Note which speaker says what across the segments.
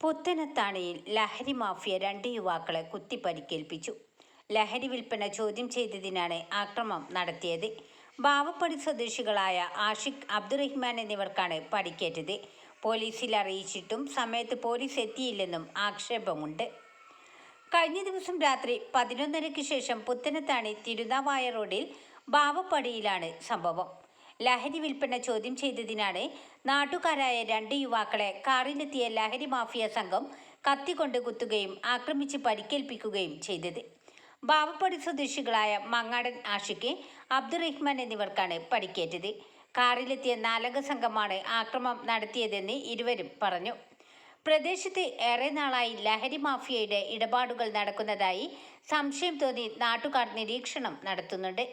Speaker 1: പുത്തനത്താണിയിൽ ലഹരി മാഫിയ രണ്ട് യുവാക്കളെ കുത്തിപ്പരിക്കേൽപ്പിച്ചു. ലഹരി വിൽപ്പന ചോദ്യം ചെയ്തതിനാണ് ആക്രമം നടത്തിയത്. ബാവപ്പടി സ്വദേശികളായ ആഷിഖ് അബ്ദുറഹ്മാൻ എന്നിവർക്കാണ് പരിക്കേറ്റത് പോലീസിൽ അറിയിച്ചിട്ടും സമയത്ത് പോലീസ് എത്തിയില്ലെന്നും ആക്ഷേപമുണ്ട്. കഴിഞ്ഞ ദിവസം രാത്രി പതിനൊന്നരയ്ക്ക് ശേഷം പുത്തനത്താണി തിരുനാവായ റോഡിൽ ബാവപ്പടിയിലാണ് സംഭവം. ലഹരി വിൽപ്പന ചോദ്യം ചെയ്തതിനാണ് നാട്ടുകാരായ രണ്ട് യുവാക്കളെ കാറിലെത്തിയ ലഹരി മാഫിയ സംഘം കത്തിക്കൊണ്ട് കുത്തുകയും ആക്രമിച്ച് പരിക്കേൽപ്പിക്കുകയും ചെയ്തത്. ബാവപ്പടി സ്വദേശികളായ മങ്ങാടൻ ആഷിക്ക് അബ്ദുറഹ്മാൻ എന്നിവർക്കാണ് പരിക്കേറ്റത്. കാറിലെത്തിയ നാലംഗ സംഘമാണ് ആക്രമം നടത്തിയതെന്ന് ഇരുവരും പറഞ്ഞു. പ്രദേശത്ത് ഏറെ നാളായി ലഹരി മാഫിയയുടെ ഇടപാടുകൾ നടക്കുന്നതായി സംശയം തോന്നി നാട്ടുകാർ നിരീക്ഷണം നടത്തുന്നുണ്ട്.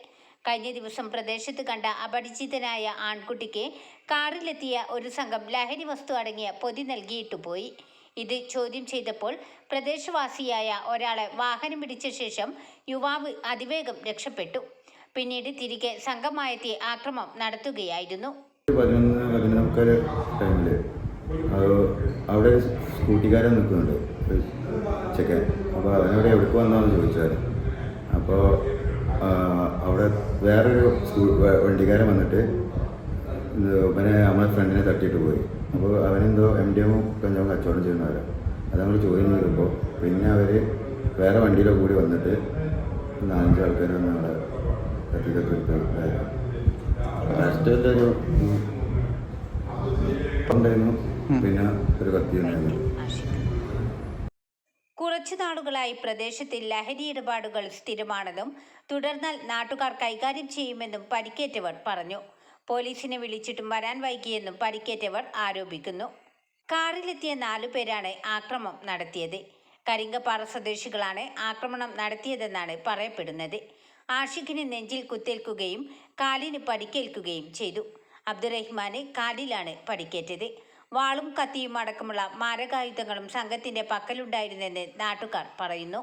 Speaker 1: കഴിഞ്ഞ ദിവസം പ്രദേശത്ത് കണ്ട അപരിചിതനായ ആൺകുട്ടിക്ക് കാറിലെത്തിയ ഒരു സംഘം ലഹരി വസ്തു അടങ്ങിയ പൊതി നൽകിയിട്ടു പോയി. ഇത് ചോദ്യം ചെയ്തപ്പോൾ പ്രദേശവാസിയായ ഒരാളെ വാഹനം പിടിച്ച ശേഷം യുവാവ് അതിവേഗം രക്ഷപ്പെട്ടു. പിന്നീട് തിരികെ സംഘമായെത്തി ആക്രമം നടത്തുകയായിരുന്നു.
Speaker 2: അവിടെ സ്കൂട്ടിക്കാരൻ നിൽക്കുന്നുണ്ട് ചെക്കൻ. അപ്പോൾ അവനോട് എവിടെ വന്നാന്ന് ചോദിച്ചാൽ അപ്പോൾ അവിടെ വേറൊരു സ്കൂൾ വണ്ടിക്കാരൻ വന്നിട്ട് ഇവനെ നമ്മളെ ഫ്രണ്ടിനെ തട്ടിയിട്ട് പോയി. അപ്പോൾ അവനെന്തോ എം ഡി എമ്മും കഞ്ചാവും കച്ചവടം ചെയ്യുന്നവരാണ് അത് നമ്മൾ ചോദ്യം ചെയ്തപ്പോൾ പിന്നെ അവർ വേറെ വണ്ടിയിലോ കൂടി വന്നിട്ട് നാലഞ്ച് ആൾക്കാർ വന്ന് അവിടെ കത്തി കത്തി എടുത്ത് ഉണ്ടായിരുന്നു. പിന്നെ ഒരു കത്തി ഉണ്ടായിരുന്നു
Speaker 1: നാളുകളായി പ്രദേശത്ത് ലഹരി ഇടപാടുകൾ സ്ഥിരമാണെന്നും തുടർന്നാൽ നാട്ടുകാർ കൈകാര്യം ചെയ്യുമെന്നും പരിക്കേറ്റവർ പറഞ്ഞു. പോലീസിനെ വിളിച്ചിട്ടും വരാൻ വൈകിയെന്നും പരിക്കേറ്റവർ ആരോപിക്കുന്നു. കാറിലെത്തിയ നാലു പേരാണ് ആക്രമം നടത്തിയത്. കരിങ്കപ്പാറ സ്വദേശികളാണ് ആക്രമണം നടത്തിയതെന്നാണ് പറയപ്പെടുന്നത്. ആഷിഖിന് നെഞ്ചിൽ കുത്തേൽക്കുകയും കാലിന് പരിക്കേൽക്കുകയും ചെയ്തു. അബ്ദുറഹ്മാന് കാലിലാണ് പരിക്കേറ്റത് വാളും കത്തിയും അടക്കമുള്ള മാരകായുധങ്ങളും സംഘത്തിന്റെ പക്കലുണ്ടായിരുന്നെന്ന് നാട്ടുകാർ പറയുന്നു.